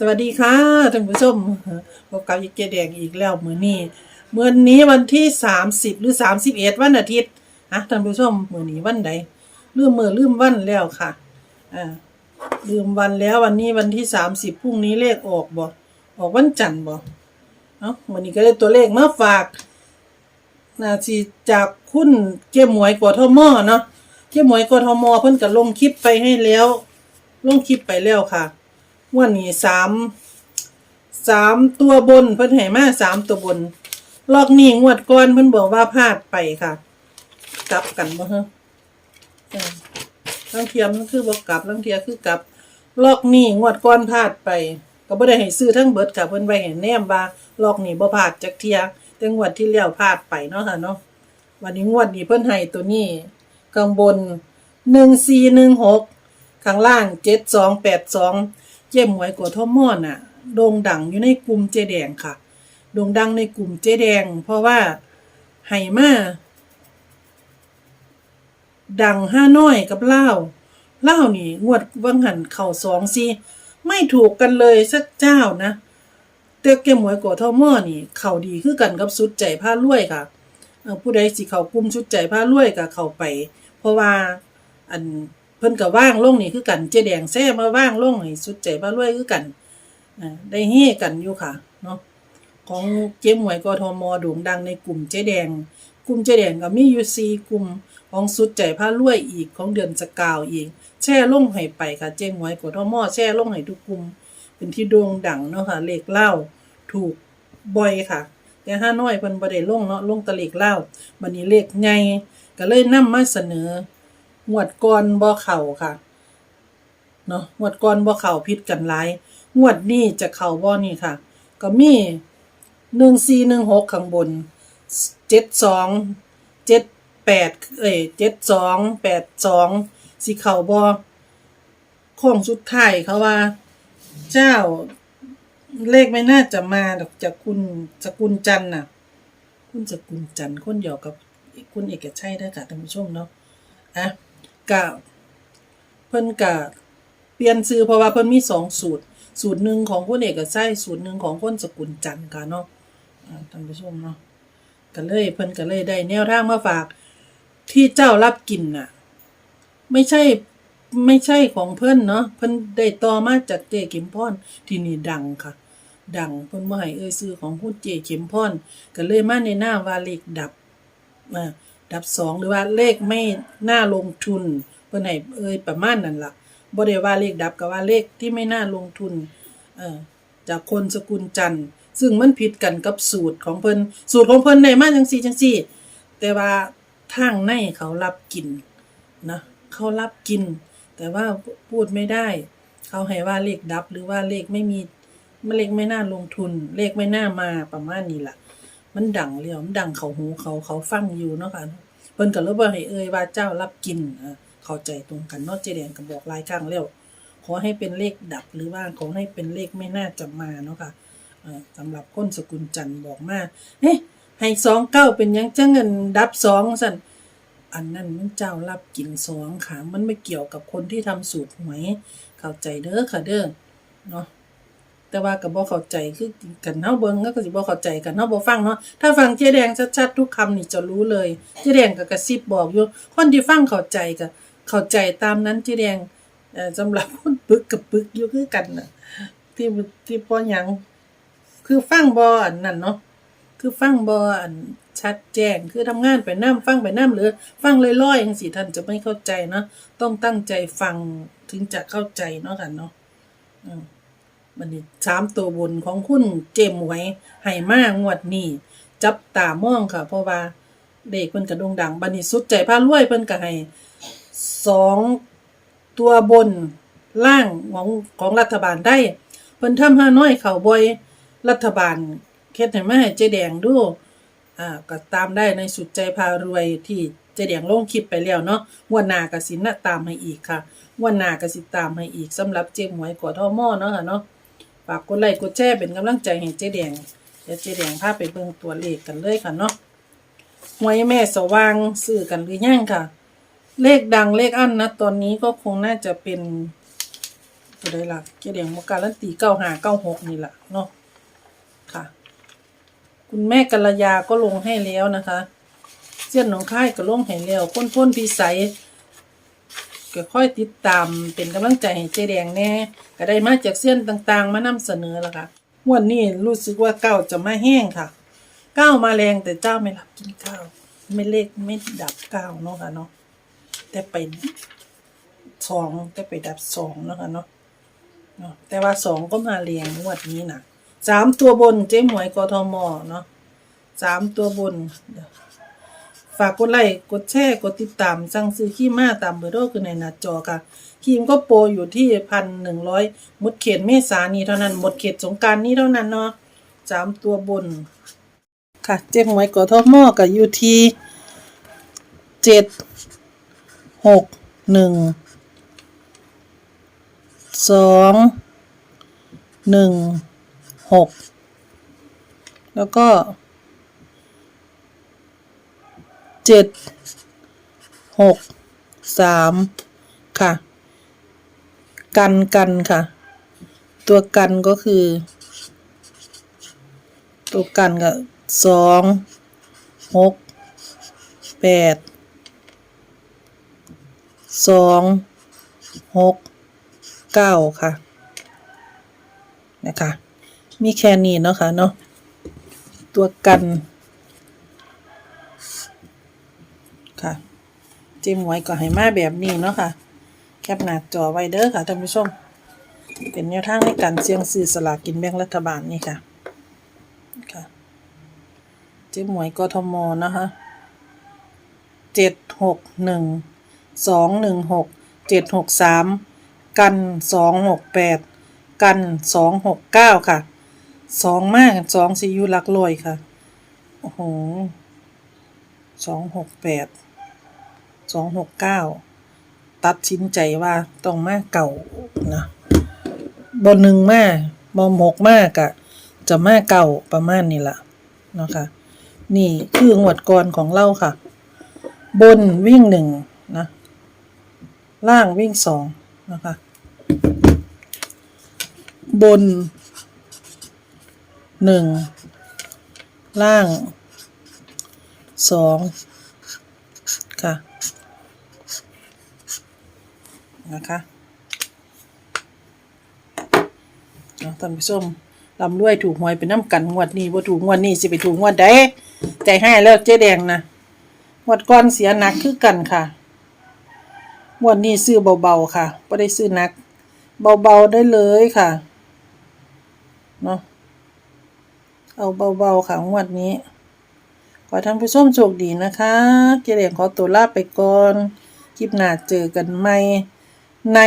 สวัสดีค่ะท่านผู้ชมพบกับยิกเจแดงอีกแล้วมือนี้มือนี้วันที่30หรือ31วันอาทิตย์นะท่านผู้ชมมือนี้วันใดลืมมื้อลืมวันแล้วค่ะอ่าลืมวันแล้ววันนี้วันที่30พรุ่งนี้เลขออกบ่ออกวันจันทร์บ่เอ้ามื้อนี้ก็ได้ตัวเลขมาฝากนาสิจากคุณเจ้หมวยกทมเนาะเจ้หมวยกทมเพิ่นก็ลงคลิปไปให้แล้ว ลงคลิปไปแล้วค่ะ วันนี้สามสามตัวบนเพิ่นให้มาสามตัวบน ลอกนี้งวดก่อนเพิ่นบอกว่าพลาดไปค่ะ กลับกันบ่ฮะลังเทียมคือบ่กลับลังเทียคือกลับ ลอกนี้งวดก่อนพลาดไป ก็บ่ได้ให้ซื้อทั้งเบิดค่ะเพิ่นไว้ให้แนมว่า ลอกนี้บ่พลาดจักเทียแต่งวดที่แล้วพลาดไปเนาะค่ะเนาะวันนี้งวดนี้เพิ่นให้ตัวนี้ข้างบน1416ข้างล่าง7282 เจ้หวยกวทมอนน่ะโด่งดังอยู่ในกลุ่มเจแดงค่ะ โด่งดังในกลุ่มเจแดง เพราะว่าไห่มาดังห้าน้อยกับเล่าเล่านี่งวดวังหันเข่าสองซีไม่ถูกกันเลยสักเจ้านะเต้าเกมหวยกวทอมอนี่ เข่าดีคือกันกับสุดใจผ้ารวยค่ะผู้ใดสิเขากลุ่มสุดใจผ้ารวยกับเข้าไป เพราะว่าอัน เพิ่นก็ว่างลงนี่คือกันเจแดงแซ่มาว่างลงให้สุดใจบ้ารวยคือกันได้เฮกันอยู่ค่ะเนาะของเจ๊หมวยกทมโด่งดังในกลุ่มเจ๊แดง กลุ่มเจ๊แดงก็มีอยู่สี่กลุ่มของสุดใจพารวยอีกของเดือนสกาวอีกแช่ลงให้ไปค่ะเจ๊หมวยกทมแช่ลงให้ทุกกลุ่มเป็นที่โด่งดังเนาะค่ะเลขเล่าถูกบ่อยค่ะ แต่ห้าน้อยเพิ่นบ่ได้ลงเนาะลงตะเลขเล่าบัดนี้เลขใหญ่ก็เลยนำมาเสนอ งวดก่อนบ่เข้าค่ะ เนาะงวดก่อนบ่เข้าผิดกันหลาย งวดนี้จะเข้าบ่นี่ค่ะ ก็มีหนึ่งสี่หนึ่งหกข้างบนเจ็ดสองเจ็ดแปดเอ้ยเจ็ดสองแปดสองสิเข้าบ่โค้งสุดท้ายเขาว่า เจ้าเลขไม่น่าจะมาดอกจากคุณสกุลจันน่ะ คุณสกุลจันคนเดียวกับคุณเอกชัยเด้ค่ะท่านผู้ชมเนาะอะ กะเพิ่นกะเปลี่ยนซื้อเพราะว่าเพิ่นมีสองสูตร สูตรหนึ่งของคนเอกชัยสูตรหนึ่งของคนสกุลจันทร์ค่ะเนาะท่านผู้ชมเนาะก็เลยเพิ่นก็เลยได้แนวทางมาฝากที่เจ้ารับกินน่ะ ไม่ใช่ไม่ใช่ของเพิ่นเนาะเพิ่นได้ต่อมาจากเจเข็มพรที่นี่ดังค่ะ ดังเพิ่นบ่ให้เอ่ยซื้อของคุณเจเข็มพรก็เลยมาในหน้าวาเลขดับอ่า ดับสองหรือว่าเลขไม่น่าลงทุนเพิ่นให้เอ่ยประมาณนั้นล่ะบ่ได้ว่าเลขดับก็ว่าเลขที่ไม่น่าลงทุนเอ่อจากคนสกุลจันทร์ซึ่งมันผิดกันกับสูตรของเพิ่นสูตรของเพิ่นได้มาจังซี่จังซี่ แต่ว่าทางในเขารับกินนะเขารับกิน แต่ว่าพูดไม่ได้ เขาให้ว่าเลขดับหรือว่าเลขไม่มีเลขไม่น่าลงทุน เลขไม่น่ามาประมาณนี้ล่ะ มันดังแล้วมันดังเขาหูเขาเขาฟังอยู่เนาะค่ะเพิ่นก็เลยบ่ให้เอ่ยว่าเจ้ารับกินอ่าเข้าใจตรงกันเนาะเจแดงก็บอกหลายครั้งแล้วขอให้เป็นเลขดับหรือว่าขอให้เป็นเลขไม่น่าจะมาเนาะค่ะสำหรับคนสกุลจันทร์บอกมาเฮ้ให้สองเก้าเป็นยังจังเงินดับสองสันอันนั้นมันเจ้ารับกินสองค่ะ มันไม่เกี่ยวกับคนที่ทำสูตรหวยเข้าใจเด้อค่ะเด้อเนาะ แต่ว่าก็บ่เข้าใจคือกันเฮาเบิ่งก็สิบ่เข้าใจกันเฮาบ่ฟังเนาะถ้าฟังเจ๊แดงชัดๆทุกคำนี่จะรู้เลยเจ๊แดงก็กระซิบบอกอยู่คนที่ฟังเข้าใจก็เข้าใจตามนั้นเจ๊แดงเอ่อสำหรับคนปึกกับปึกอยู่คือกันน่ะที่ที่บ่หยังคือฟังบ่อันนั้นเนาะคือฟังบ่อันชัดแจ้งคือทำงานไปนํฟังไปนํหรือ ฟังลอยๆจังซี่ท่านจะไม่เข้าใจเนาะต้องตั้งใจฟังถึงจะเข้าใจเนาะค่ะเนาะอืม บันนี้สามตัวบนของคุณเจมไว้ให้มากงวดนี้จับตามองค่ะ เพราะว่าเด็กเพิ่นกระดงดังบันนี้สุดใจพารวยเพิ่นก็ให้สองตัวบนล่างของของรัฐบาลได้ เพิ่นทำห้าน้อยเข้าบ่อยรัฐบาลเฮ็ดให้มาให้เจ๊แดงดูอ่าก็ตามได้ในสุดใจพารวยที่เจ๊แดงลงคลิปไปแล้วเนาะวดหน้ากสินะตามให้อีกค่ะวดหน้ากสิตามให้อีกสำหรับเจ๊หมวยกอทอมอเนาะค่ะเนาะ ฝากกดไลค์กดแชร์เป็นกำลังใจให้เจ๊แดงเดี๋ยวเจ๊แดงพาไปเบิ่งตัวเลขกันเลยค่ะเนาะหวยแม่สว่างซื้อกันหรือยังค่ะ เลขดังเลขอั้นนะตอนนี้ก็คงน่าจะเป็นตัวใดล่ะเจ๊แดงบ่การันตีเก้าห้าเก้าหกนี่แหละเนาะค่ะ คุณแม่กัลยาก็ลงให้แล้วนะคะเสี้ยนหนองค่ายก็ลงให้แล้วพ้นพ้นพิสัย ก็ค่อยติดตามเป็นกำลังใจให้เจ๊แดงแน่ก็ได้มาจากเสี้ยนต่างๆ มานำเสนอแล้วค่ะวันนี้รู้สึกว่าเก้าจะมาแห้งค่ะเก้ามาแรงแต่เจ้าไม่รับกินข้าวไม่เลขไม่ดับเก้าเนาะค่ะเนาะแต่เป็นสองแต่ไปดับสองเนาะค่ะเนาะเนาะแต่ว่าสองก็มาแรงงวดนี้นะสามตัวบนเจ๊หมวยกทมเนาะสามตัวบนเดี๋ยว ฝากกดไลค์กดแชร์กดติดตามสั่งซื้อขี้มาตามเบอร์โทรคือในหน้าจอค่ะครีมก็โปรอยู่ที่พันหนึ่งร้อยหมดเขตเมษานี้เท่านั้นหมดเขตสงการนี้เท่านั้นเนาะสามตัวบน ค่ะ เจ๊หวยกอทอมอกับยูทีเจ็ดหกหนึ่งสองหนึ่งหกแล้วก็ เจ็ดหกสามค่ะ กันกันค่ะ ตัวกันก็คือ ตัวกันก็สองหกแปดสองหกเก้าค่ะ นะคะ มีแค่นี้เนาะค่ะเนาะตัวกัน ค่ะ เจมหวยก็ให้มาแบบนี้เนาะค่ะ แคปหน้าจอไว้เด้อค่ะท่านผู้ชม เป็นแนวทางในการเสี่ยงซื้อสลากกินแบ่งรัฐบาลนี่ค่ะค่ะ เจมหวยกทมนะคะเจ็ดหกหนึ่งสองหนึ่งหกเจ็ดหกสามกันสองหกแปดกันสองหกเก้าค่ะสองมากสองซียูหลักลอยค่ะ โอ้โหสองหกแปด สองหกเก้าตัดสินใจว่าต้องมาเก่านะบนหนึ่งมาบอมหกมากอะจะมาเก่าประมาณนี้ละเนาะคะนี่คืองวดก่อนของเราค่ะ บนวิ่งหนึ่งนะ ล่างวิ่งสองนะคะ บนหนึ่งล่างสองค่ะ นะคะเอาท่านผู้ชมลำรวยถูกหวยเป็นน้ำกันงวดนี้ว่าถูกงวดนี้สิไปถูกงวดใดใจให้แล้วเจ๊แดงนะงวดก่อนเสียหนักคือกันค่ะงวดนี้ซื้อเบาๆค่ะไม่ได้ซื้อหนัก เบาๆได้เลยค่ะเนาะเอาเบาๆค่ะงวดนี้ ขอท่านผู้ชมโชคดีนะคะ เจเลียงขอตัวลาไปก่อนคลิปหน้าเจอกันใหม่ ใน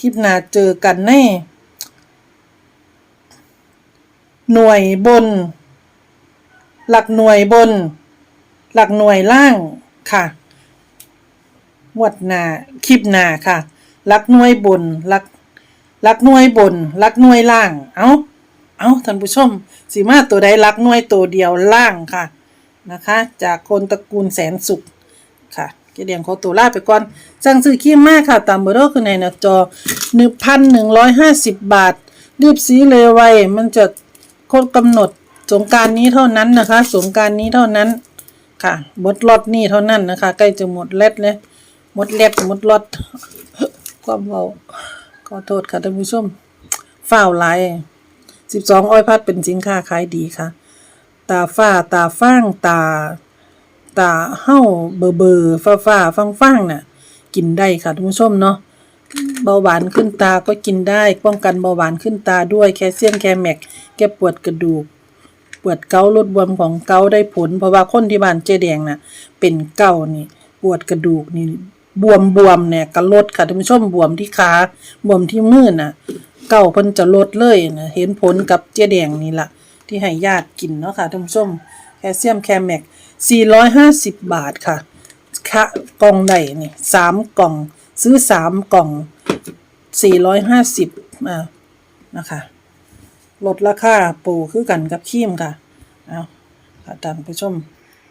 คลิปหน้าเจอกันในหน่วยบน หลักหน่วยบน หลักหน่วยล่างค่ะงวดหน้าคลิปหน้าค่ะ หลักหน่วยบน หลักหลักหน่วยบน หลักหน่วยล่าง เอาเอาท่านผู้ชมสีมาตัวใดรักหน่วยตัวเดียวล่างค่ะนะคะ จากคนตระกูลแสนสุขค่ะ เกเดียงขอตัวลาไปก่อนสั่งซื้อขี้มากค่ะ ตามเบอร์โทรคือในหน้าจอหนึ่งพันหนึ่งร้อยห้าสิบบาท รีบซื้อเลยไวมันจะครบกำหนดสงการนี้เท่านั้นนะคะ สงการนี้เท่านั้นค่ะหมดลอตนี้เท่านั้นนะคะ ใกล้จะหมดเล็ดเลยหมดเล็ดหมดลอตความเบาขอโทษค่ะท่านผู้ชมฝ้าไหลสิบสองอ้อยพัดเป็นสินค้าขายดีค่ะ ตาฝ้าตาฟ้างตา ตาเห่าเบอร์เบอร์ฟ้าฟ้าฟังฟังน่ะ กินได้ค่ะท่านผู้ชมเนาะเบาหวานขึ้นตาก็กินได้ ป้องกันเบาหวานขึ้นตาด้วยแคลเซียมแคลแมกแก้ปวดกระดูก ปวดเกาลดบวมของเกาได้ผล เพราะว่าคนที่บ้านเจแดงน่ะ เป็นเกานี่ปวดกระดูกนี่บวมบวมเนี่ยก็ลดค่ะท่านผู้ชมบวมที่ขาบวมที่มือน่ะ เกาเพิ่นจะลดเลยนะเห็นผลกับเจแดงนี่ล่ะที่ให้ญาติกินเนาะค่ะท่านผู้ชมแคลเซียมแคลแมก 450 บาทค่ะค่ะกล่องใดนี่สามกล่อง ซื้อสามกล่อง 450อ่านะคะลดราคาปูคือกันกับครีมค่ะเอาค่ะท่านผู้ชม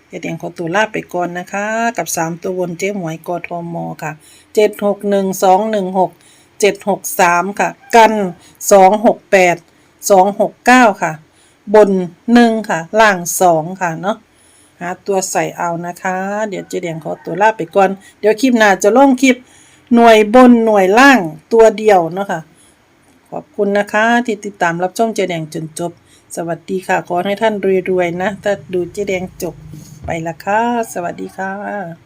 เจ๊แดงขอตัวลาไปก่อนนะคะ กับ 3 ตัววนเจ๊หมวยกทมค่ะ 761 216เจ็ดหกสามค่ะ กันสองหกแปดสองหกเก้าค่ะ บนหนึ่งค่ะ ล่างสองค่ะ เนาะาตัวใส่เอานะคะ เดี๋ยวเจแดงขอตัวลาไปก่อน เดี๋ยวคลิปหน้าจะลงคลิปหน่วยบนหน่วยล่างตัวเดียวเนาะค่ะ ขอบคุณนะคะ ที่ติดตามรับชมเจแดงจนจบ สวัสดีค่ะ ขอให้ท่านรวยๆนะ ถ้าดูเจแดงจบไปละค่ะ สวัสดีค่ะ